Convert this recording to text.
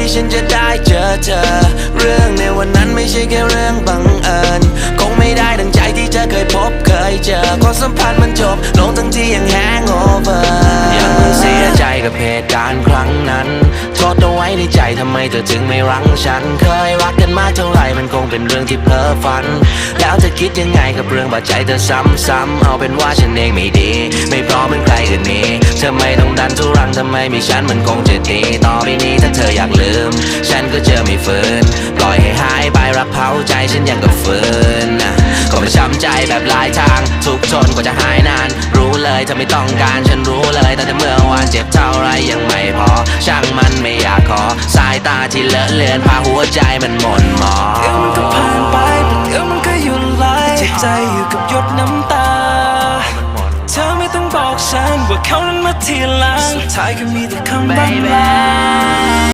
ที่ฉันจะได้เจอเธอ เรื่องในวันนั้นไม่ใช่แค่เรื่องบังเอิญ คงไม่ได้ดังใจที่เธอเคยพบเคยเจอความสัมพันธ์มันจบ ลงทั้งที่ยังแฮงโอเวอร์ยังเสียใจกับเหตุการณ์ครั้งนั้นโทษเอาไว้ในใจทำไมเธอถึงไม่รั้งฉัน เคยรักกันมากเท่าไหร่มันคงเป็นเรื่องที่เพ้อฝัน แล้วเธอคิดยังไงกับเรื่องบาดใจเธอซ้ำๆเอาเป็นว่าฉันเองไม่ดี ไม่พร้อมเหมือนใครอื่นนี้ ธอไม่ต้องดันทุรังทำไมมีฉันมันคงจะดีต่อไปนี้ถ้าเธออยากลืม ฉันก็เจอไม่ฝืนปล่อยให้หายไปรับเผาใจฉันยังกับฝืนนะก็ไม่ช้ำใจแบบหลายทาง ทุกทนกว่าจะหายนาน รู้เลยเธอไม่ต้องการฉันรู้เลยแต่เมื่อวานเจ็บเท่าไรยังไม่พอ ช่างมันไม่อยากขอ สายตาที่เลอะเลือนพาหัวใจมันหม่นหมองเดี๋ยวมันก็ผ่านไปเดี๋ยวมันก็หยุดไหลใจอยู่กับหยดน้ำตา ไม่ต้องบอกฉันว่าเขานั้นมาทีหลังสุดท้ายก็มีแต่คำบางลา